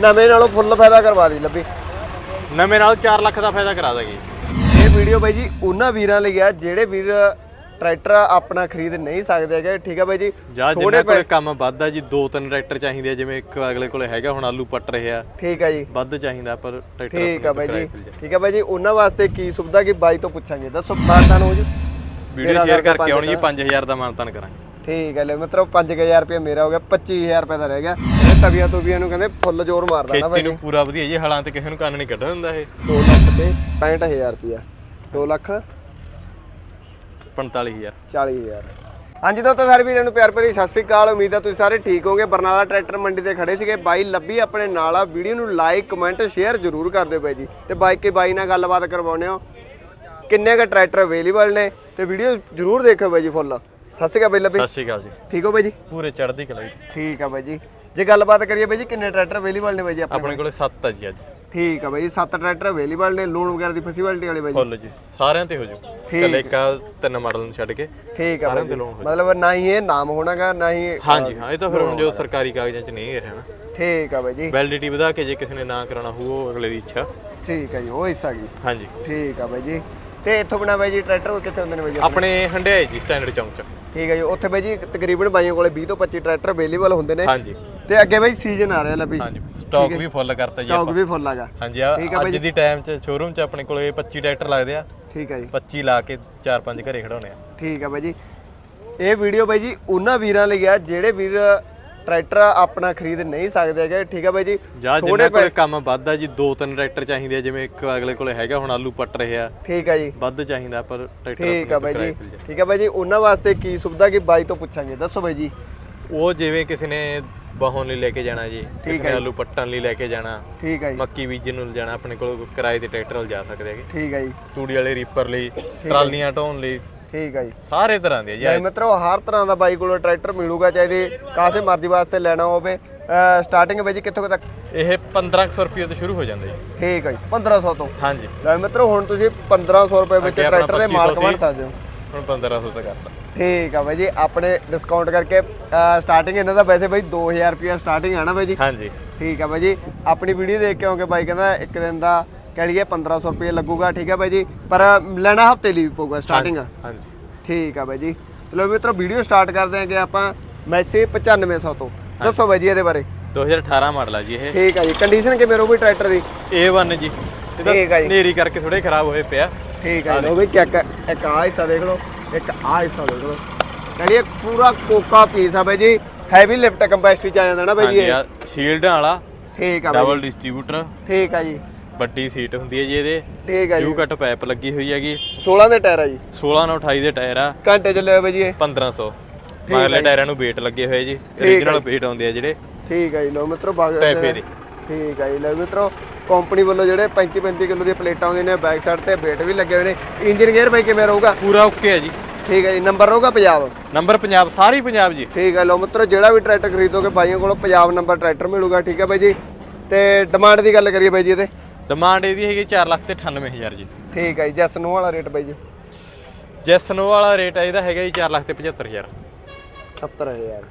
ਨਵੇਂ ਨਾਲੋਂ ਫੁੱਲ ਫਾਇਦਾ ਕਰਵਾ ਦੀ ਲੱਭੀ। ਨਵੇਂ ਨਾਲ 4 ਲੱਖ ਦਾ ਫਾਇਦਾ ਕਰਾ ਦਾਂਗੇ। ਇਹ ਵੀਡੀਓ ਬਾਈ ਜੀ ਉਹਨਾਂ ਵੀਰਾਂ ਲਈ ਆ ਜਿਹੜੇ ਵੀਰ ਟਰੈਕਟਰ ਆਪਣਾ ਖਰੀਦ ਨਹੀਂ ਸਕਦੇ ਹੈਗੇ। ਠੀਕ ਆ ਬਾਈ ਜੀ? ਜਾਂ ਕੋਲੇ ਕੰਮ ਵੱਧਦਾ ਜੀ ਦੋ ਤਿੰਨ ਟਰੈਕਟਰ ਚਾਹੀਦੇ ਆ ਜਿਵੇਂ ਇੱਕ ਅਗਲੇ ਕੋਲੇ ਹੈਗਾ ਹੁਣ ਆਲੂ ਪੱਟ ਰਿਹਾ ਠੀਕ ਆ ਜੀ। ਵੱਧ ਚਾਹੀਦਾ ਪਰ ਟਰੈਕਟਰ ਠੀਕ ਆ ਬਾਈ ਜੀ। ਠੀਕ ਆ ਬਾਈ ਜੀ ਉਹਨਾਂ ਵਾਸਤੇ ਕੀ ਸੁਵਿਧਾ ਕੀ ਬਾਈ ਤੋਂ ਪੁੱਛਾਂਗੇ। ਦੱਸੋ ਮਾਨਤਾਨ ਹੋ ਜੀ। ਵੀਡੀਓ ਸ਼ੇਅਰ ਕਰਕੇ ਆਉਣੀ ਜੀ ਪੰਜ 5000 ਦਾ ਮਾਨਤਾਨ ਕਰਾਂਗੇ। ਠੀਕ ਹੈ ਲੈ ਮਿੱਤਰੋ 5000 ਰੁਪਏ ਮੇਰਾ ਹੋ ਗਿਆ 25000 ਰੁਪਏ ਦਾ ਰਹਿ ਗਿਆ। ਤਵੀਆਂ ਤੋਬੀਆਂ ਨੂੰ ਕਹਿੰਦੇ ਫੁੱਲ ਜ਼ੋਰ ਮਾਰਦਾ ਨਾ ਖੇਤੀ ਬਾਈ ਨੂੰ ਪੂਰਾ ਵਧੀਆ ਜੀ ਹਲਾਂ ਤੇ ਕਿਸੇ ਨੂੰ ਕੰਨ ਨਹੀਂ ਕੱਢਣ ਦਿੰਦਾ ਇਹ। 2 ਲੱਖ ਤੇ 65000 ਰੁਪਿਆ 2 ਲੱਖ 45000 40000 ਹਾਂਜੀ ਦੋਸਤੋ ਸਾਰੇ ਵੀਰਾਂ ਨੂੰ ਪਿਆਰ ਭਰੀ ਸਤਿ ਸ੍ਰੀ ਅਕਾਲ। ਉਮੀਦ ਆ ਤੁਸੀਂ ਸਾਰੇ ਠੀਕ ਹੋਗੇ ਬਰਨਾਲਾ ਟਰੈਕਟਰ ਮੰਡੀ ਤੇ ਖੜੇ ਸੀਗੇ। ਬਾਈ ਲੱਭੀ ਆਪਣੇ ਨਾਲ ਆ। ਵੀਡੀਓ ਨੂੰ ਲਾਈਕ ਕਮੈਂਟ ਸ਼ੇਅਰ ਜ਼ਰੂਰ ਕਰ ਦਿਓ ਬਾਈ ਜੀ। ਤੇ ਬਾਈ ਕੇ ਬਾਈ ਨਾਲ ਗੱਲਬਾਤ ਕਰਵਾਉਣੇ ਹੋ। ਕਿੰਨੇ ਕ ਟਰੈਕਟਰ ਅਵੇਲੇਬਲ ਨੇ? ਤੇ ਵੀਡੀਓ ਜ਼ਰੂਰ ਦੇਖਿਓ ਬਾਈ ਜੀ ਫੁੱਲ। ਸਤਿ ਸ੍ਰੀ ਅਕਾਲ ਬਾਈ ਲੱਭੀ। ਸਤਿ ਸ਼੍ਰੀ ਅਕਾਲ ਜੀ। ਠੀਕ ਹੋ ਬਾਈ ਜੀ? ਪੂਰੇ ਚੜ੍ਹਦੀ ਕਲਾ ਜੀ। ਠੀਕ ਆ ਬਾਈ ਜੀ। ਜੇ ਗੱਲਬਾਤ ਕਰੀਏ ਬਾਈ ਜੀ ਕਿੰਨੇ ਟਰੈਕਟਰ ਅਵੇਲੇਬਲ ਨੇ ਬਾਈ ਜੀ ਆਪਣੇ ਆਪਣੇ ਕੋਲੇ 7 ਆ ਜੀ ਅੱਜ। ਠੀਕ ਆ ਬਾਈ ਜੀ ਸੱਤ ਟਰੈਕਟਰ ਅਵੇਲੇਬਲ ਨੇ ਲੋਨ ਵਗੈਰਾ ਦੀ ਫੈਸਿਲਿਟੀ ਵਾਲੇ ਬਾਈ ਜੀ? ਫੁੱਲ ਜੀ ਸਾਰਿਆਂ ਤੇ ਹੋ ਜੂ। ਕੱਲੇ ਇੱਕ ਆਹ ਤਿੰਨ ਮਾਡਲ ਨੂੰ ਛੱਡ ਕੇ। ਠੀਕ ਆ ਬਾਈ ਜੀ। ਹੋ ਮਤਲਬ ਨਾ ਹੀ ਇਹ ਨਾਮ ਹੋਣਾਗਾ ਨਾ ਹੀ ਹਾਂਜੀ ਹਾਂ ਇਹ ਤਾਂ ਫਿਰ ਹੁਣ ਜੋ ਸਰਕਾਰੀ ਕਾਗਜ਼ਾਂ 'ਚ ਨਹੀਂ ਰਹਿਣਾ। ਠੀਕ ਆ ਬਾਈ ਜੀ। ਵੈਲਿਡਿਟੀ ਵਧਾ ਕੇ ਜੇ ਕਿਸੇ ਨੇ ਨਾ ਕਰਾਉਣਾ ਹੋਊ ਉਹ ਅਗਲੇ ਦੀ ਇੱਛਾ। ਠੀਕ ਆ ਜੀ ਉਹ ਹਿੱਸਾ ਗਈ ਹਾਂਜੀ। ਠੀਕ ਆ ਬਾਈ ਜੀ। ਤੇ ਇੱਥੋਂ ਬਣਾ ਬਾਈ ਜੀ ਟਰੈਕਟਰ ਕਿੱਥੇ ਹੁੰਦੇ ਨੇ ਬਾਈ ਜੀ? ਆਪਣੇ ਹੰਡਿਆਏ ਜੀ ਸਟੈਂਡਰਡ ਚੌਂਕ 'ਚ। ਠੀਕ ਆ ਜੀ ਉੱਥੇ ਬਾਈ ਜੀ ਤਕਰੀਬਨ ਬਾਈਆਂ ਕੋਲੇ 20 ਤੋਂ 25 ਟਰੈਕਟਰ ਅਵੇਲੇਬਲ ਹੁੰਦੇ ਨੇ। ਹਾਂਜੀ। ਤੇ ਅੱਗੇ ਬਾਈ ਸੀਜ਼ਨ ਆ ਰਿਹਾ ਲੱਭੀ ਹਾਂਜੀ ਸਟਾਕ ਵੀ ਫੁੱਲ ਕਰਤਾ ਜੀ ਸਟਾਕ ਵੀ ਫੁੱਲ ਆਗਾ ਹਾਂਜੀ ਆ ਆ ਅੱਜ ਦੀ ਟਾਈਮ 'ਚ ਸ਼ੋਰੂਮ 'ਚ ਆਪਣੇ ਕੋਲੇ 25 ਟਰੈਕਟਰ ਲੱਗਦੇ ਆ। ਠੀਕ ਆ ਜੀ। 25 ਲਾ ਕੇ 4-5 ਘਰੇ ਖੜਾਉਣੇ ਆ। ਠੀਕ ਆ ਬਾਈ ਜੀ। ਇਹ ਵੀਡੀਓ ਬਾਈ ਜੀ ਉਹਨਾਂ ਵੀਰਾਂ ਲਈ ਆ ਜਿਹੜੇ ਵੀਰ ਟਰੈਕਟਰ ਆਪਣਾ ਖਰੀਦ ਨਹੀਂ ਸਕਦੇ ਹੈਗੇ। ਠੀਕ ਆ ਬਾਈ ਜੀ। ਜਿੰਨਾ ਕੋਲੇ ਕੰਮ ਵੱਧਦਾ ਜੀ ਦੋ ਤਿੰਨ ਟਰੈਕਟਰ ਚਾਹੀਦੇ ਆ ਜਿਵੇਂ ਇੱਕ ਅਗਲੇ ਕੋਲੇ ਹੈਗਾ ਹੁਣ ਆਲੂ ਪੱਟ ਰਿਹਾ ਠੀਕ ਆ ਜੀ। ਵੱਧ ਚਾਹੀਦਾ ਪਰ ਟਰੈਕਟਰ ਠੀਕ ਆ ਬਾਈ ਜੀ। ਠੀਕ ਆ ਬਾਈ ਜੀ ਉਹਨਾਂ ਵਾਸਤੇ ਕੀ ਸੁਵਿਧਾ ਕੀ ਬਾਈ ਤੋਂ ਪੁੱਛਾਂਗੇ? ਦੱਸੋ ਬਾਈ ਜੀ। ਉਹ ਜਿਵੇਂ ਕਿਸੇ ਨੇ ਬਾਹੋਂ ਲਈ ਲੈ ਕੇ ਜਾਣਾ ਜੀ ਕਿਸੇ ਆਲੂ ਪੱਟਣ ਲਈ ਲੈ ਕੇ ਜਾਣਾ ਠੀਕ ਜੀ। ਮੱਕੀ ਬੀਜਣ ਨੂੰ ਜਾਣਾ ਆਪਣੇ ਕੋਲ ਕਿਰਾਏ ਤੇ ਟਰੈਕਟਰ ਲਿਜਾ ਸਕਦੇ ਹੈਗੇ। ਠੀਕ ਆ ਜੀ। ਤੂੜੀ ਵਾਲੇ ਰੀਪਰ ਲਈ ਟਰਾਲੀਆਂ ਢੋਣ ਲਈ ਠੀਕ ਆ ਜੀ। ਸਾਰੇ ਤਰ੍ਹਾਂ ਦੇ ਜੀ। ਮਿੱਤਰੋ ਹਰ ਤਰ੍ਹਾਂ ਦਾ ਬਾਈ ਕੋਲ ਟਰੈਕਟਰ ਮਿਲੂਗਾ ਚਾਹੇ ਕਾਸੇ ਮਰਜ਼ੀ ਵਾਸਤੇ ਲੈਣਾ ਹੋਵੇ। ਸਟਾਰਟਿੰਗ ਜੀ ਕਿੱਥੋਂ ਤੱਕ? ਇਹ 1500 ਰੁਪਏ ਤੋਂ ਸ਼ੁਰੂ ਹੋ ਜਾਂਦਾ ਜੀ। ਠੀਕ ਆ ਜੀ 1500 ਤੋਂ। ਹਾਂਜੀ। ਲੈ ਮਿੱਤਰੋ ਹੁਣ ਤੁਸੀਂ 1500 ਰੁਪਏ ਵਿੱਚ ਟਰੈਕਟਰ ਦੇ 2500 ਮਾਲਕ ਬਣ। ਸਕਦੇ ਹੋ। ਹੁਣ 1500 ਤੱਕ ਕਰਤਾ। ਠੀਕ ਆ ਬਾਈ ਜੀ ਆਪਣੇ ਡਿਸਕਾਊਂਟ ਕਰਕੇ ਸਟਾਰਟਿੰਗ ਇਹਨਾਂ ਦਾ ਵੈਸੇ ਬਾਈ 2000 ਰੁਪਏ ਸਟਾਰਟਿੰਗ ਆ ਨਾ ਬਾਈ ਜੀ? ਹਾਂਜੀ। ਠੀਕ ਆ ਬਾਈ ਜੀ ਆਪਣੀ ਵੀਡੀਓ ਦੇਖ ਕੇ ਆਉਂਗੇ ਬਾਈ ਕਹਿੰਦਾ ਇੱਕ ਦਿਨ ਦਾ ਕਹਿ ਲਈਏ 1500 ਰੁਪਏ ਲੱਗੂਗਾ ਠੀਕ ਆ ਬਾਈ ਜੀ ਪਰ ਲੈਣਾ ਹਫ਼ਤੇ ਲਈ ਪਊਗਾ ਸਟਾਰਟਿੰਗ ਹਾਂਜੀ ਠੀਕ ਆ ਬਾਈ ਜੀ ਚਲੋ ਮਿੱਤਰੋ ਵੀਡੀਓ ਸਟਾਰਟ ਕਰਦੇ ਆਂਗੇ ਆਪਾਂ ਮੈਸੇਜ 9500 ਤੋਂ। ਦੱਸੋ ਬਾਈ ਜੀ ਇਹਦੇ ਬਾਰੇ। 2018 ਮਾਡਲ ਆ ਜੀ ਇਹ। ਠੀਕ ਆ ਜੀ ਕੰਡੀਸ਼ਨ ਕਿਵੇਂ ਰਹੂਗੀ ਟਰੈਕਟਰ ਦੀ? A1 ਜੀ। ਠੀਕ ਆ ਜੀ। ਨੇਰੀ ਕਰਕੇ ਥੋੜੇ ਖਰਾਬ ਹੋਏ ਪਿਆ। ਠੀਕ ਹੈ ਲੋ ਵੀ ਚੈੱਕ ਇੱਕ ਆ ਹਿੱਸਾ ਦੇਖ ਲਓ ਇੱਕ ਆ ਹਿੱਸਾ ਦੇਖ ਲਓ। ਕਹਿੰਦੀ ਪੂਰਾ ਕੋਕਾ ਪੀਸ ਆ ਬਾਈ ਜੀ। ਹੈਵੀ ਲਿਫਟ ਕੰਪੈਸਿਟੀ ਚ ਆ ਜਾਂਦਾ ਨਾ ਬਾਈ ਜੀ ਇਹ। ਸ਼ੀਲਡਾਂ ਵਾਲਾ ਠੀਕ ਆ ਡਬਲ ਡਿਸਟ੍ਰੀਬਿਊਟਰ ਠੀਕ ਆ ਜੀ। ਵੱਡੀ ਸੀਟ ਹੁੰਦੀ ਹੈ ਜੀ ਇਹਦੇ। ਠੀਕ ਆ ਜੀ। ਯੂ ਕੱਟ ਪਾਈਪ ਲੱਗੀ ਹੋਈ ਹੈਗੀ। 16 ਦੇ ਟਾਇਰ ਆ ਜੀ। 16 ਨਾਲ 28 ਦੇ ਟਾਇਰ ਆ। ਘੰਟੇ ਚੱਲੇ ਬਾਈ ਜੀ ਇਹ। 1500 ਮਗਰਲੇ ਟਾਇਰਾਂ ਨੂੰ ਵੇਟ ਲੱਗੇ ਹੋਏ ਜੀ। origignal ਵੇਟ ਆਉਂਦੇ ਆ ਜਿਹੜੇ। ਠੀਕ ਆ ਜੀ ਲੋ ਮਿੱਤਰੋ ਬਾਗ ਦੇ। ਠੀਕ ਆ ਜੀ ਲੋ ਮਿੱਤਰੋ। ਕੰਪਨੀ ਵੱਲੋਂ ਜਿਹੜੇ 35 35 ਕਿਲੋ ਦੀਆਂ ਪਲੇਟਾਂ ਆਉਂਦੀਆਂ ਨੇ ਬੈਕ ਸਾਈਡ ਤੇ ਵੇਟ ਵੀ ਲੱਗੇ ਹੋਏ ਨੇ। ਇੰਜਨ ਗੇਅਰ ਬਾਈ ਕਿਵੇਂ ਰਹੂਗਾ? ਪੂਰਾ ਓਕੇ ਹੈ ਜੀ। ਠੀਕ ਹੈ ਜੀ। ਨੰਬਰ ਰਹੂਗਾ ਪੰਜਾਬ? ਨੰਬਰ ਪੰਜਾਬ ਸਾਰੀ ਪੰਜਾਬ ਜੀ। ਠੀਕ ਹੈ ਲੋ ਮਿੱਤਰੋ ਜਿਹੜਾ ਵੀ ਟਰੈਕਟਰ ਖਰੀਦੋਗੇ ਬਾਈਆਂ ਕੋਲੋਂ ਪੰਜਾਬ ਨੰਬਰ ਟਰੈਕਟਰ ਮਿਲੂਗਾ ਠੀਕ ਹੈ ਬਾਈ ਜੀ। ਤੇ ਡਿਮਾਂਡ ਦੀ ਗੱਲ ਕਰੀਏ ਬਾਈ ਜੀ ਇਹਦੇ। ਡਿਮਾਂਡ ਇਹਦੀ ਹੈਗੀ 4 ਲੱਖ ਤੇ 98000 ਜੀ। ਠੀਕ ਹੈ ਜੀ ਜੈਸ ਨੂੰ ਵਾਲਾ ਰੇਟ ਬਾਈ ਜੀ। ਜੈਸਨੋ ਵਾਲਾ ਰੇਟ ਇਹਦਾ ਹੈਗਾ ਜੀ 4 ਲੱਖ ਤੇ 75000 70000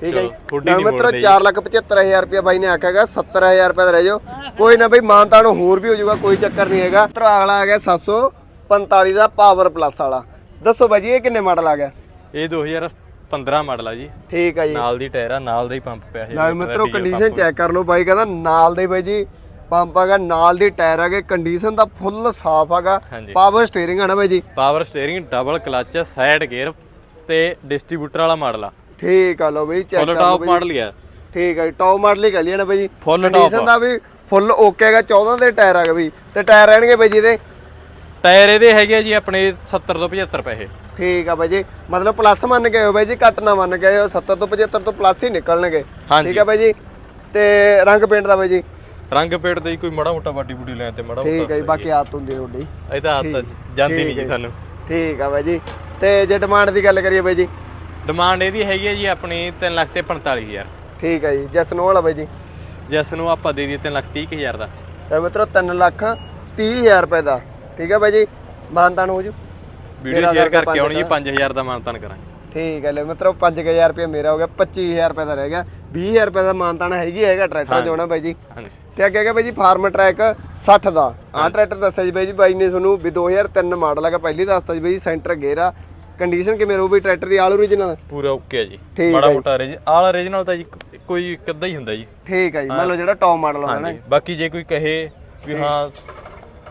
ਠੀਕ ਹੈ ਜੀ। ਨਾ ਨੀ ਮਿੱਤਰੋ ਬੋਲਦੇ ਜੀ। 475000 ਰੁਪਏ ਬਾਈ ਨੇ ਆਖਿਆਗਾ 70000 ਰੁਪਏ ਦਾ ਰਹਿ ਜਾਓ। ਕੋਈ ਨਾ ਬਾਈ ਮਾਨਤਾਨ ਹੋਰ ਵੀ ਹੋ ਜਾਊਗਾ ਕੋਈ ਚੱਕਰ ਨਹੀਂ ਹੈਗਾ। ਮਿੱਤਰੋ ਅਗਲਾ ਆ ਗਿਆ 745 ਦਾ ਪਾਵਰ ਪਲੱਸ ਵਾਲਾ। ਦੱਸੋ ਬਾਈ ਇਹ ਕਿੰਨੇ ਮਾਡਲ ਆ ਗਿਆ? ਇਹ 2015 ਮਾਡਲ ਆ ਜੀ। ਠੀਕ ਹੈ ਜੀ। ਨਾਲ ਦੀ ਟਾਇਰ ਆ ਨਾਲ ਦਾ ਹੀ ਪੰਪ ਪਿਆ ਲੈ ਮਿੱਤਰੋ ਕੰਡੀਸ਼ਨ ਚੈੱਕ ਕਰ ਲਓ ਬਾਈ ਕਹਿੰਦਾ ਨਾਲ ਦੇ ਬਾਈ ਜੀ ਪੰਪ ਹੈਗਾ ਨਾਲ ਦੀ ਟਾਇਰ ਹੈਗੇ ਕੰਡੀਸ਼ਨ ਦਾ ਫੁੱਲ ਸਾਫ਼ ਹੈਗਾ। ਪਾਵਰ ਸਟੀਅਰਿੰਗ ਹੈ ਨਾ ਬਾਈ ਜੀ। Power steering double clutch side gear ਤੇ ਡਿਸਟ੍ਰੀਬਿਊਟਰ ਵਾਲਾ ਮਾਡਲ ਆ। ਠੀਕ ਆ ਲਓ ਬਈ ਚੈੱਕ ਫੁੱਲ ਕਰ ਲਓ ਟਾਪ ਬਈ ਮਾਡਲ ਹੀ ਆ ਠੀਕ ਜੀ ਟੌਪ ਮਾਡਲ ਹੀ ਕਹ ਲਿਆ ਨਾ ਬਾਈ। Full top ਦਾ ਵੀ ਫੁੱਲ ਓਕੇ ਹੈਗਾ 14 ਦੇ ਟਾਇਰ ਹੈਗੇ ਬਈ। ਤੇ ਟਾਇਰ ਰਹਿਣਗੇ ਬਾਈ ਜੀ ਇਹਦੇ ਟਾਇਰ ਇਹਦੇ ਹੈਗੇ ਆ ਜੀ ਆਪਣੇ 70 ਤੋਂ 75 ਪੈਸੇ। ਠੀਕ ਆ ਬਾਈ ਜੀ ਮਤਲਬ ਪਲੱਸ ਮੰਨ ਕੇ ਆਇਓ ਬਾਈ ਜੀ ਘੱਟ ਨਾ ਮੰਨ ਕੇ ਆਇਓ 70 ਤੋਂ 75 ਤੋਂ ਪਲੱਸ ਹੀ ਨਿਕਲਣਗੇ। ਹਾਂਜੀ। ਠੀਕ ਆ ਬਾਈ ਜੀ ਤੇ ਰੰਗ ਪੇਂਟ ਦਾ ਬਾਈ ਜੀ। ਰੰਗ ਪੇਟ ਤੇ ਜੀ ਕੋਈ ਮਾੜਾ ਮੋਟਾ ਬਾਡੀ ਬੂਡੀ ਲੈਣ ਤੇ ਮਾੜਾ ਠੀਕ ਹੈ ਜੀ ਬਾਕੀ ਆਦਤ ਹੁੰਦੀ ਹੈ ਤੁਹਾਡੀ। ਇਹ ਤਾਂ ਆਦਤ ਜਾਂਦੀ ਨਹੀਂ ਠੀਕ ਜੀ। ਹੈ। ਸਾਨੂੰ। ਠੀਕ ਆ ਬਾਈ ਜੀ ਤੇ ਜੇ ਡਿਮਾਂਡ ਦੀ ਗੱਲ ਕਰੀਏ ਬਾਈ ਜੀ ਡਿਮਾਂਡ ਇਹਦੀ ਹੈਗੀ ਹੈ ਜੀ ਆਪਣੀ 3 ਲੱਖ ਤੇ 45000 ਠੀਕ ਹੈ ਜੀ ਜਸਨੋ ਵਾਲਾ ਬਾਈ ਜੀ। ਜਿਸ ਨੂੰ ਆਪਾਂ ਦੇ ਦਈਏ 3 ਲੱਖ 30000 ਦਾ। ਤੇ ਮਿੱਤਰੋ 3 ਲੱਖ 30000 ਰੁਪਏ ਦਾ। ਠੀਕ ਹੈ ਬਾਈ ਜੀ ਮਾਨਤਾਨ ਹੋ ਜੂ। ਵੀਡੀਓ ਸ਼ੇਅਰ ਕਰਕੇ ਆਉਣੀ ਜੀ ਪੰਜ 5000 ਦਾ ਮਾਨਤਾਨ ਕਰਾਂਗੇ। ਠੀਕ ਹੈ ਲੈ ਮਿੱਤਰੋ 5000 ਰੁਪਏ ਮੇਰਾ ਹੋ ਗਿਆ 25000 ਰੁਪਏ ਦਾ ਰਹਿ ਗਿਆ। 20000 ਰੁਪਏ ਦਾ ਮਾਨਤਾਨ ਹੈਗੀ ਹੈਗਾ ਟਰੈਕਟਰ ਜੋਣਾ ਬਾਈ ਜੀ? ਹਾਂਜੀ। ਤੇ ਅੱਗੇ ਹੈਗਾ ਬਾਈ ਜੀ ਫਾਰਮ ਟਰੈਕ 60 ਦਾ। ਆਹ ਟਰੈਕਟਰ ਦੱਸਿਆ ਜੀ ਬਾਈ ਜੀ ਬਾਈ ਨੇ ਤੁਹਾਨੂੰ ਵੀ 2003 ਮਾਡਲ ਹੈਗਾ ਪਹਿਲੀ ਦੱਸਤਾ ਜੀ ਬਾਈ ਜੀ ਸੈਂਟਰ ਗੇਅਰ ਆ। ਕੰਡੀਸ਼ਨ ਕਿਵੇਂ ਰਹੂ ਵੀ ਟਰੈਕਟਰ ਦੀ ਆਲ ਓਰੀਜਨਲ ਪੂਰਾ ਓਕੇ ਜੀ। ਜੀ। ਮੋਟਾ ਰੀਜ ਆਲ ਓਰੀਜਨਲ ਤਾਂ ਜੀ ਕੋਈ ਅੱਧਾ ਹੀ ਹੁੰਦਾ ਜੀ। ਠੀਕ ਹੈ ਜੀ। ਮੰਨ ਲਓ ਜਿਹੜਾ ਟੌਪ ਮਾਡਲ ਆਉਂਦਾ ਨਾ। ਬਾਕੀ ਜੇ ਕੋਈ ਕਹੇ ਵੀ ਹਾਂ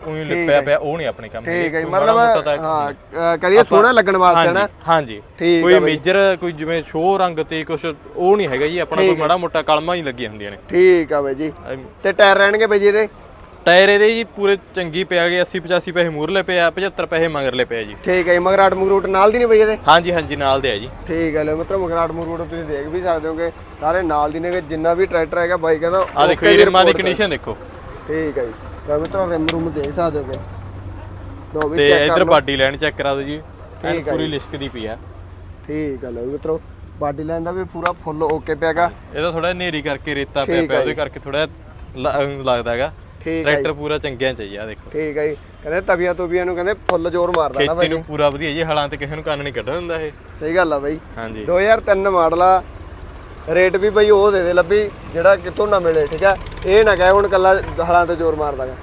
ਉਹੀ ਲਿਪਿਆ ਪਿਆ ਉਹ ਨਹੀਂ ਆਪਣੇ ਕੰਮ ਠੀਕ ਹੈ ਮਾੜਾ ਮਤਲਬ ਹਾਂ ਕਰੀਏ ਸੋਹਣਾ ਲੱਗਣ ਵਾਸਤੇ ਨਾ ਹਾਂਜੀ। ਕੋਈ ਆ। ਮੇਜਰ ਕੋਈ ਜਿਵੇਂ ਸ਼ੋਅ ਰੰਗ ਤੇ ਕੁਝ ਉਹ ਨਹੀਂ ਹੈਗਾ ਜੀ। ਆਪਣਾ ਕੋਈ ਮਾੜਾ ਮੋਟਾ ਕਲਮਾਂ ਹੀ ਲੱਗੀਆਂ ਹੁੰਦੀਆਂ ਨੇ। ਠੀਕ ਆ ਬਾਈ ਜੀ। ਤੇ ਟਾਇਰ ਰਹਿਣਗੇ ਬਾਈ ਜੀ ਇਹਦੇ? ਟਾਇਰ ਇਹਦੇ ਜੀ ਪੂਰੇ ਚੰਗੀ ਪਿਆ ਗਏ 80 85 ਪੈਸੇ ਮੂਰਲੇ ਪਿਆ 75 ਪੈਸੇ ਮਗਰਲੇ ਪਿਆ ਜੀ। ਠੀਕ ਹੈ ਜੀ ਮਗਰਾਟ ਮਗਰੂਟ ਨਾਲ ਦੀ ਨਹੀਂ ਬਾਈ ਇਹਦੇ? ਹਾਂਜੀ ਹਾਂਜੀ ਨਾਲ ਦੇ ਆ ਜੀ। ਠੀਕ ਹੈ ਲੋ ਮਤਲਬ ਮਗਰਾਟ ਮਗਰੂਟ ਤੁਸੀਂ ਦੇਖ ਵੀ ਸਕਦੇ ਹੋਗੇ ਸਾਰੇ ਨਾਲ ਦੀ ਨੇ ਜਿੰਨਾ ਵੀ ਟਰੈਕਟਰ ਹੈਗਾ ਬਾਈ ਕਹਿੰਦਾ ਆ ਦੇਖੋ ਜੀ ਰਿਮਾਂ ਦੀ ਕੰਡੀਸ਼ਨ ਦੇਖੋ। ਠੀਕ ਹੈ ਜੀ। ਲਓ ਮਿੱਤਰੋ ਰਿਮ ਰੂਮ ਦੇਖ ਸਕਦੇ ਹੋਗੇ। ਲੋ ਵੀ ਚੈੱਕ ਕਰ ਇਧਰ ਲਓ। ਬਾਡੀ ਲਾਈਨ ਚੈੱਕ ਕਰਾ ਦਿਓ ਜੀ। ਠੀਕ ਪੂਰੀ ਲਿਸ਼ਕਦੀ ਪਈ ਆ। ਠੀਕ ਹੈ ਲੋ ਮਿੱਤਰੋ ਬਾਡੀ ਲਾਈਨ ਦਾ ਵੀ ਪੂਰਾ ਫੁੱਲ ਓਕੇ ਪਿਆਗਾ ਇਹਦਾ ਥੋੜਾ ਨੇਰੀ ਕਰਕੇ ਰੇਤਾ ਪਿਆ ਪਿਆ ਉਹਦੇ ਕਰਕੇ ਥੋੜਾ ਲੱਗਦਾ ਹੈਗਾ। ਠੀਕ ਹੈ ਟਰੈਕਟਰ ਪੂਰਾ ਚੰਗਿਆਂ ਚ ਆ ਦੇਖੋ। ਠੀਕ ਹੈ ਜੀ। ਕਹਿੰਦੇ ਤਵੀਆਂ ਤੁਬੀਆਂ ਨੂੰ ਕਹਿੰਦੇ ਫੁੱਲ ਜ਼ੋਰ ਮਾਰਦਾ ਨਾ ਖੇਤੀ ਬਾਈ। ਨੂੰ ਪੂਰਾ ਵਧੀਆ ਜੀ ਹਲਾਂ ਤੇ ਕਿਸੇ ਨੂੰ ਕੰਨ ਨਹੀਂ ਕੱਢ ਦਿੰਦਾ ਇਹ। ਸਹੀ ਗੱਲ ਆ ਬਾਈ। ਹਾਂਜੀ। 2003 ਮਾਡਲ ਆ ਰੇਟ ਵੀ ਬਈ ਉਹ ਦੇ ਦੇ ਲੱਭੀ ਜਿਹੜਾ ਕਿਤੋਂ ਨਾ ਮਿਲੇ ਠੀਕ ਆ। ਇਹ ਨਾ ਕਹੇ ਹੁਣ ਕੱਲਾ ਹਲਾਂ ਤੇ ਜ਼ੋਰ ਮਾਰਦਾਗਾ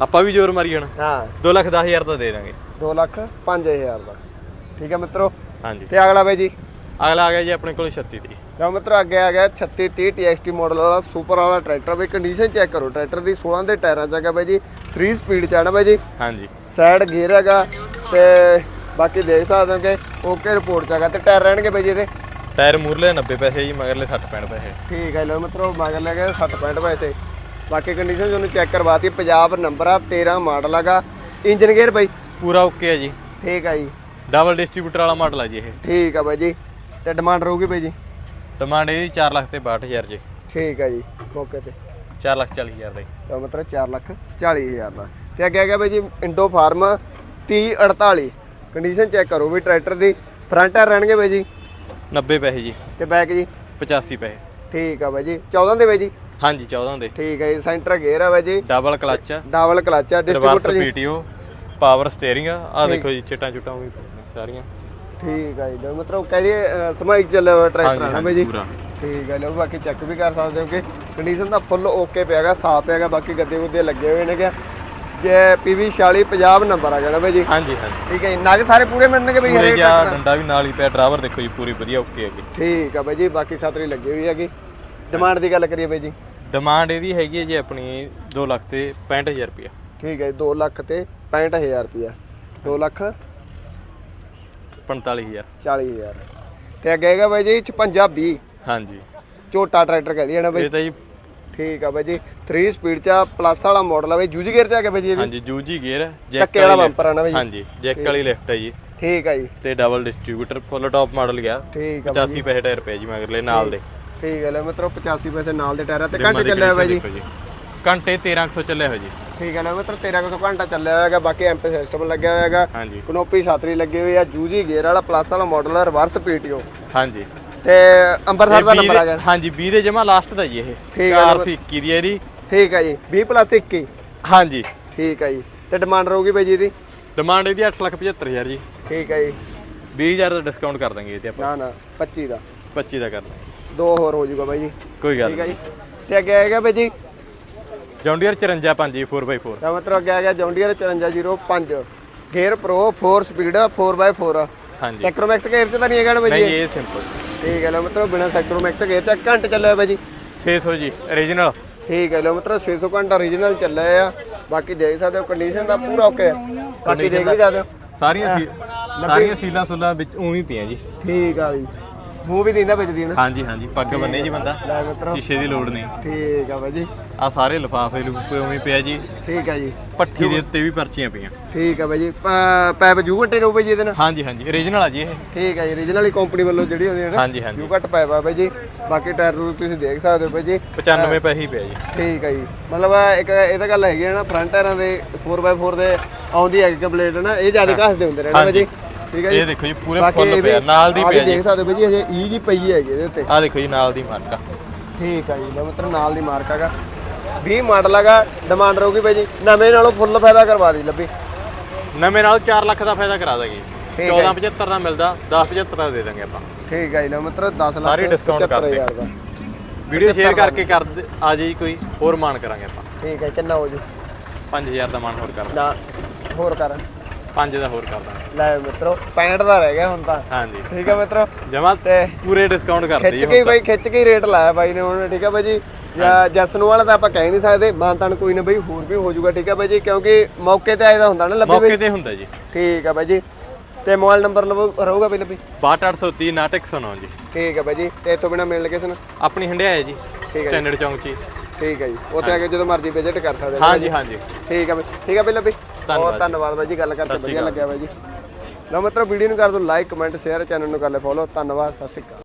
ਆਪਾਂ ਵੀ ਜ਼ੋਰ ਮਾਰੀ ਜਾਣਾ ਹਾਂ। 2 ਲੱਖ 10 ਹਜ਼ਾਰ ਤਾਂ ਦੇ ਦਾਂਗੇ। 2 ਲੱਖ 5000 ਦਾ। ਠੀਕ ਆ ਮਿੱਤਰੋ। ਹਾਂਜੀ। ਤੇ ਅਗਲਾ ਬਾਈ ਜੀ। ਅਗਲਾ ਆ ਗਿਆ ਜੀ ਆਪਣੇ ਕੋਲ 36 ਦੀ ਲਓ ਮਿੱਤਰੋ ਅੱਗੇ ਆ ਗਿਆ 3630 TXT ਮਾਡਲ ਵਾਲਾ ਸੁਪਰ ਵਾਲਾ ਟਰੈਕਟਰ ਬਈ ਕੰਡੀਸ਼ਨ ਚੈੱਕ ਕਰੋ ਟਰੈਕਟਰ ਦੀ 16 ਦੇ ਟਾਇਰਾਂ ਚ ਹੈਗਾ ਬਾਈ ਜੀ। 3 ਸਪੀਡ ਚ ਆਣਾ ਬਾਈ ਜੀ। ਹਾਂਜੀ। ਸਾਈਡ ਗੇਅਰ ਹੈਗਾ ਤੇ ਬਾਕੀ ਦੇਖ ਸਕਦੇ ਹੋ ਕਿ ਓਕੇ ਰਿਪੋਰਟ ਚ ਹੈਗਾ ਤੇ ਟਾਇਰ ਰਹਿਣਗੇ ਬਾਈ ਜੀ ਇਹਦੇ। ਟਾਇਰ ਮੂਰਲੇ 90 ਪੈਸੇ ਜੀ ਮਗਰਲੇ 60 65 ਪੈਸੇ। ਠੀਕ ਹੈ ਲਓ ਮਿੱਤਰੋ ਮਗਰ ਲੈ ਕੇ 60 65 ਪੈਸੇ। ਬਾਕੀ ਕੰਡੀਸ਼ਨ ਤੁਹਾਨੂੰ ਚੈੱਕ ਕਰਵਾਤੀ ਪੰਜਾਬ ਨੰਬਰ ਆ 13 ਮਾਡਲ ਹੈਗਾ। ਇੰਜਨ ਗੇਅਰ ਬਾਈ। ਪੂਰਾ ਓਕੇ ਹੈ ਜੀ। ਠੀਕ ਆ ਜੀ। ਡਬਲ ਡਿਸਟ੍ਰੀਬਿਊਟਰ ਵਾਲਾ ਮਾਡਲ ਆ ਜੀ ਇਹ। ਠੀਕ ਆ ਬਾਈ ਜੀ। ਤੇ ਡਿਮਾਂਡ ਰਹੂਗੀ ਬਾਈ ਜੀ? ਡਿਮਾਂਡ ਇਹਦੀ 4 ਲੱਖ ਤੇ 62000 ਜੀ। ਠੀਕ ਆ ਜੀ ਓਕੇ ਤੇ। 4 ਲੱਖ 40 ਹਜ਼ਾਰ ਦਾ ਜੀ। ਤਾਂ ਮਤਲਬ 4 ਲੱਖ 40 ਹਜ਼ਾਰ ਦਾ। ਤੇ ਅੱਗੇ ਆ ਗਿਆ ਬਾਈ ਜੀ ਇੰਡੋ ਫਾਰਮ 3048 ਕੰਡੀਸ਼ਨ ਚੈੱਕ ਕਰੋ ਵੀ ਟਰੈਕਟਰ ਦੀ ਫਰੰਟ ਟਾਇਰ ਰਹਿਣਗੇ ਬਾਈ ਜੀ? 90 ਪੈਸੇ ਜੀ। ਤੇ ਬੈਕ ਜੀ? 85 ਪੈਸੇ। ਠੀਕ ਆ ਬਾਈ ਜੀ। 14 ਦੇ ਬਾਈ ਜੀ? ਹਾਂਜੀ 14 ਦੇ। ਠੀਕ ਹੈ ਜੀ ਸੈਂਟਰ ਗੇਅਰ ਆ ਬਾਈ ਜੀ। ਡਬਲ ਕਲਚ ਡਬਲ ਕਲਚ ਆ ਰਿਵਰਸ ਡਿਸਟ੍ਰੀਬਿਊਟਰ ਜੀ। ਪੀਟੀਓ ਪਾਵਰ ਸਟੀਅਰਿੰਗ ਆ। ਆਹ ਦੇਖੋ ਜੀ ਚਿੱਟਾਂ ਚੁੱਟਾਂ ਵੀ ਪਈਆਂ ਸਾਰੀਆਂ। ਠੀਕ ਆ ਜੀ ਲਓ ਮਤਲਬ ਕਹਦੇ ਸਮਾਈ ਹੋਇਆ ਟਰੈਕਟਰ ਆ ਨਾ ਬਾਈ ਜੀ? ਪੂਰਾ। ਠੀਕ ਹੈ ਲਓ ਬਾਕੀ ਚੈੱਕ ਵੀ ਕਰ ਸਕਦੇ ਹੋ ਕਿ ਕੰਡੀਸ਼ਨ ਦਾ ਫੁੱਲ ਓਕੇ ਪਿਆਗਾ ਸਾਫ਼ ਪਿਆਗਾ ਬਾਕੀ ਗੱਦੇ ਗੁੱਦੇ ਲੱਗੇ ਹੋਏ ਨੇਗੇ। ਜੇ PV 46 50 ਨੰਬਰ ਆ ਜਾਣਾ ਬਾਈ ਜੀ। ਹਾਂਜੀ ਹਾਂਜੀ। ਠੀਕ ਹੈ ਨਗ ਸਾਰੇ ਪੂਰੇ ਮਿਲਣਗੇ ਬਈ ਹਰੇਕ ਟਰੈਕਟਰ ਡੰਡਾ ਵੀ ਨਾਲ ਹੀ ਪਿਆ ਡਰਾਈਵਰ ਦੇਖੋ ਜੀ ਪੂਰੀ ਵਧੀਆ ਓਕੇ ਹੈਗੀ ਠੀਕ ਆ ਬਾਈ ਜੀ ਬਾਕੀ ਸਾਤਰੀ ਲੱਗੀ ਹੋਈ ਹੈਗੀ। ਡਿਮਾਂਡ ਦੀ ਗੱਲ ਕਰੀਏ ਬਾਈ ਜੀ। ਡਿਮਾਂਡ ਇਹਦੀ ਹੈਗੀ ਹੈ ਜੀ ਆਪਣੀ 2 ਲੱਖ ਤੇ 65000 ਰੁਪਇਆ। ਠੀਕ ਹੈ 2 ਲੱਖ ਤੇ 65000 ਰੁਪਿਆ 2 ਲੱਖ 45000 40000 ਤੇ ਅੱਗੇ ਹੈਗਾ ਬਾਈ ਜੀ 56 20 ਹਾਂਜੀ। ਝੋਟਾ ਟਰੈਕਟਰ ਕਹਿ ਲਈਏ ਨਾ ਬਾਈ। ਇਹ ਤਾਂ ਜੀ ਠੀਕ ਆ ਬਾਈ ਜੀ। 3 ਸਪੀਡ ਚ ਪਲੱਸ ਵਾਲਾ ਮਾਡਲ ਆ ਬਾਈ। ਜੂਜੀ ਗੇਅਰ ਚ ਆ ਗਿਆ ਬਾਈ ਜੀ ਇਹ ਵੀ? ਹਾਂਜੀ ਜੂਜੀ ਗੇਅਰ ਧੱਕੇ ਵਾਲਾ ਬੰਪਰ ਆ ਨਾ ਬਾਈ ਹਾਂਜੀ ਜੈਕ ਵਾਲੀ ਲੈਫਟ ਹੈ ਜੀ। ਠੀਕ ਆ ਜੀ। ਤੇ double distributor full top model ਗਿਆ। ਠੀਕ ਆ 85 ਪੈਸੇ ਟਾਇਰ ਪਿਆ ਜੀ ਮਗਰਲੇ ਨਾਲ ਦੇ। ਠੀਕ ਹੈ ਲੈ ਮਿੱਤਰੋ 85 ਪੈਸੇ ਨਾਲ ਦੇ ਟਾਇਰਾਂ ਤੇ ਘੰਟੇ ਚੱਲਿਆ ਬਾਈ ਜੀ। ਘੰਟੇ 1300 ਚੱਲਿਆ ਹੋਇਆ ਜੀ। ਠੀਕ ਹੈ ਲੈ ਮਿੱਤਰੋ 1300 ਘੰਟਾ ਚੱਲਿਆ ਹੋਇਆ ਹੈਗਾ ਬਾਕੀ ਐਮਪੀ ਸਿਸਟਮ ਲੱਗਿਆ ਹੋਇਆ ਹੈਗਾ। ਹਾਂਜੀ। ਕਨੋਪੀ ਸਾਤਰੀ ਲੱਗੀ ਹੋਈ ਆ ਜੂਜੀ ਗੇਅਰ ਵਾਲਾ ਪਲੱਸ ਵਾਲਾ ਮਾਡਲ ਆ ਰਿਵਰਸ ਪੀਟੀਓ। ਹਾਂਜੀ। ਤੇ ਅੰਬਰਸਰ ਦਾ ਨੰਬਰ ਆ ਗਿਆ। ਹਾਂਜੀ 20 ਦੇ ਜਮਾ ਲਾਸਟ ਦਾ ਜੀ ਇਹ। ਠੀਕ ਆ 421 ਦੀ ਹੈ ਇਹਦੀ। ਠੀਕ ਹੈ ਜੀ 20 ਪਲੱਸ 21 ਹਾਂਜੀ। ਠੀਕ ਹੈ ਜੀ। ਤੇ ਡਿਮਾਂਡ ਰਹੂਗੀ ਬਾਈ ਜੀ ਇਹਦੀ? ਡਿਮਾਂਡ ਇਹਦੀ 875000 ਜੀ। ਠੀਕ ਹੈ ਜੀ। 20000 ਦਾ ਡਿਸਕਾਊਂਟ ਕਰ ਦਾਂਗੇ ਇਹ ਤੇ ਆਪਾਂ। ਨਾ ਨਾ 25 ਦਾ। 25 ਦਾ ਕਰ ਦਾਂਗੇ। ਦੋ ਹੋਰ ਹੋ ਜਾਊਗਾ ਬਾਈ ਜੀ। ਕੋਈ ਗੱਲ ਠੀਕ ਹੈ ਜੀ। ਤੇ ਅੱਗੇ ਆਏਗਾ ਬਾਈ ਜੀ ਜੌਂਡੀਅਰ 54 5 ਜੀ 4x4 ਤਾਂ ਮਤਲਬ ਅੱਗੇ ਆ ਗਿਆ John Deere 5405 gear pro 4 speed 4x4 ਹਾਂਜੀ। ਸੈਕਰੋਮੈਕਸ ਗੇਅਰ ਚ ਤਾਂ ਨਹੀਂ ਹੈਗਾ ਨਾ ਬਾਈ ਨਹੀਂ ਇਹ ਸਿੰਪਲ ਠੀਕ ਹੈ ਲੋ ਮਤਲਬ ਬਿਨਾ ਸੈਕਟਰੋਮੈਕਸ ਗੇਅਰ ਚ ਘੰਟੇ ਚੱਲਿਆ ਬਾਈ ਜੀ। 600 ਜੀ origignal ਠੀਕ ਹੈ ਲੋ ਮਤਲਬ 600 ਘੰਟਾ origignal ਚੱਲਿਆ ਆ। ਬਾਕੀ ਦੇਖ ਸਕਦੇ ਹੋ ਕੰਡੀਸ਼ਨ ਦਾ ਪੂਰਾ ਓਕੇ ਬਾਕੀ ਦੇਖ ਵੀ ਸਕਦੇ ਹੋ। ਸਾਰੀਆਂ ਸੀ ਸਾਰੀਆਂ ਸੀਲਾਂ ਸੁਲਾਂ ਵਿੱਚ ਉਵੇਂ ਪਈਆਂ ਜੀ। ਠੀਕ ਆ ਬਈ। ਮੂੰਹ ਵੀ ਦਿੰਦਾ ਵਿੱਚ ਦੀ ਨਾ। ਹਾਂਜੀ ਹਾਂਜੀ ਪੱਗ ਬੰਨੇ ਜੀ ਬੰਦਾ। ਲੈ ਮਿੱਤਰੋ। ਸ਼ੀਸ਼ੇ ਦੀ ਲੋੜ ਨਹੀਂ। ਠੀਕ ਆ ਬਾਈ ਜੀ। ਆ ਸਾਰੇ ਲਿਫਾਫੇ ਲੂਫੇ ਉਵੇਂ ਪਿਆ ਜੀ। ਠੀਕ ਆ ਜੀ। ਪੱਠੀ ਦੇ ਉੱਤੇ ਵੀ ਪਰਚੀਆਂ ਪਈਆਂ। ਠੀਕ ਆ ਬਾਈ ਜੀ। ਪ- ਪੈਪ ਜੂ ਘੱਟੇ ਬਾਈ ਜੀ ਇਹਦੇ ਨਾਲ? ਹਾਂਜੀ ਹਾਂਜੀ origignal ਆ ਜੀ ਇਹ। ਠੀਕ ਆ ਜੀ origignal ਹੀ ਕੰਪਨੀ ਵੱਲੋਂ ਜਿਹੜੀ ਹੁੰਦੀ ਹੈ ਨਾ ਹਾਂਜੀ ਹਾਂਜੀ। ਜੂ ਘੱਟ ਪੈਪ ਆ ਬਾਈ ਜੀ। ਬਾਕੀ ਟਾਇਰ ਨੂੰ ਤੁਸੀਂ ਦੇਖ ਸਕਦੇ ਹੋ ਬਾਈ ਜੀ। 95 ਪੈਸੇ ਹੀ ਪਿਆ ਜੀ। ਠੀਕ ਆ ਜੀ। ਮਤਲਬ ਇੱਕ ਇਹ ਤਾਂ ਗੱਲ ਹੈਗੀ ਹੈ ਨਾ ਫਰੰਟ ਟਾਇਰਾਂ ਦੇ 4x4 ਦੇ ਆਉਂਦੀ ਹੈਗੀ ਕੰਪਲੀਟ ਨਾ? ਇਹ ਜ਼ਿਆਦਾ ਘਸਦੇ ਹੁੰਦੇ ਨੇ ਨਾ ਬਾਈ ਜੀ। ਠੀਕ ਆ ਜੀ? ਇਹ ਦੇਖੋ ਜੀ ਪੂਰੇ ਫੁੱਲ ਪਿਆ ਨਾਲ ਦੀ ਪਿਆ ਜੀ। ਦੇਖ ਸਕਦੇ ਹੋ ਜੀ ਹਜੇ ਈ ਜੀ ਪਈ ਹੈਗੀ ਇਹਦੇ ਉੱਤੇ। ਆ ਦੇਖੋ ਜੀ ਨਾਲ ਦੀ ਮਾਰਕਾ ਠੀਕ ਆ ਜੀ ਲਓ ਮਿੱਤਰ ਨਾਲ ਦੀ ਮਾਰਕ ਹੈਗਾ। 20 ਮਾਡਲ ਹੈਗਾ ਡਿਮਾਂਡ ਰਹੂਗੀ ਬਾਈ ਜੀ। ਨਵੇਂ ਨਾਲੋਂ ਫੁੱਲ ਫਾਇਦਾ ਕਰਵਾ ਦੀ ਲੱਭੀ। ਨਵੇਂ ਨਾਲ 4 ਲੱਖ ਦਾ ਫਾਇਦਾ ਕਰਾ ਦਾਂਗੇ ਠੀਕ ਹੈ। 1475 ਦਾ ਮਿਲਦਾ 1075 ਦਾ ਦੇ ਦਾਂਗੇ ਆਪਾਂ। ਠੀਕ ਹੈ ਜੀ ਨਾ ਮਿੱਤਰੋ 10 ਲੱਖ ਸਾਰੇ discount ਕਰ 75,000 ਦਾ। ਵੀਡੀਓ ਸ਼ੇਅਰ ਕਰਕੇ ਕਰ ਆ ਜਾਈ ਕੋਈ ਹੋਰ ਮਾਨ ਕਰਾਂਗੇ ਆਪਾਂ। ਠੀਕ ਹੈ ਕਿੰਨਾ ਹੋ ਜੂ? 5000 ਦਾ ਮਾਨ ਹੋਰ ਕਰ। ਨਾ ਹੋਰ ਕਰ। 5 ਦਾ ਹੋਰ ਕਰ ਦਾਂਗੇ ਲੈ ਮਿੱਤਰੋ 65 ਦਾ ਰਹਿ ਗਿਆ ਹੁਣ ਤਾਂ। ਹਾਂਜੀ। ਠੀਕ ਹੈ ਮਿੱਤਰੋ? ਜਮਾ ਤੇ ਪੂਰੇ ਡਿਸਕਾਊਂਟ ਕਰ ਖਿੱਚ ਦਈਏ ਕੇ ਹੀ ਬਾਈ ਖਿੱਚ ਕੇ ਰੇਟ ਲਾਇਆ ਬਾਈ ਨੇ ਹੁਣ ਠੀਕ ਹੈ ਬਾਈ ਜੀ? ਜਾਂ ਜਸਨ ਵਾਲਾ ਤਾਂ ਆਪਾਂ ਕਹਿ ਨਹੀਂ ਸਕਦੇ ਮਾਨਤਾਨ ਕੋਈ ਨਾ ਬਾਈ ਹੋਰ ਵੀ ਹੋ ਜਾਊਗਾ ਠੀਕ ਹੈ ਬਾਈ ਜੀ? ਕਿਉਂਕਿ ਮੌਕੇ ਤੇ ਆਏਦਾ ਹੁੰਦਾ ਨਾ ਲੱਭੀ ਮੌਕੇ ਤੇ ਹੁੰਦਾ ਜੀ। ਠੀਕ ਹੈ ਬਾਈ ਜੀ। ਤੇ ਮੋਬਾਈਲ ਨੰਬਰ ਲਵੋ ਰਹੂਗਾ ਬਾਈ ਲੱਭੀ? 62830 ਨਾਟਕ ਜੀ। ਠੀਕ ਹੈ ਬਾਈ ਜੀ। ਤੇ ਇਤੋਂ ਬਿਨਾ ਮਿਲਣ ਕਿਸੇ ਨੂੰ ਆਪਣੀ ਹੰਡਿਆਏ ਜੀ ਠੀਕ ਹੈ ਸਟੈਂਡਰਡ ਚੌਂਕ ਹੀ। ਠੀਕ ਹੈ ਜੀ। ਉੱਥੇ ਆ ਕੇ ਜਦੋਂ ਮਰਜ਼ੀ ਵਿਜ਼ਿਟ ਕਰ ਸਕਦੇ ਹੋ ਹਾਂਜੀ ਹਾਂਜੀ। ਠੀਕ ਹੈ ਬਾਈ। ਠੀਕ ਹੈ ਬਾਈ ਲੱਭੀ? ਧੰਨਵਾਦ ਬਹੁਤ ਧੰਨਵਾਦ ਬਾਈ ਜੀ ਗੱਲ ਕਰਕੇ ਵਧੀਆ ਲੱਗਿਆ ਬਾਈ ਜੀ। ਲਓ ਮਿੱਤਰੋ ਵੀਡੀਓ ਨੂੰ ਕਰ ਦਿਓ ਲਾਈਕ ਕਮੈਂਟ ਸ਼ੇਅਰ ਚੈਨਲ ਨੂੰ ਕਰ ਲੈ ਫੋਲੋ। ਧੰਨਵਾਦ ਸਤਿ ਸ਼੍ਰੀ ਅਕਾਲ।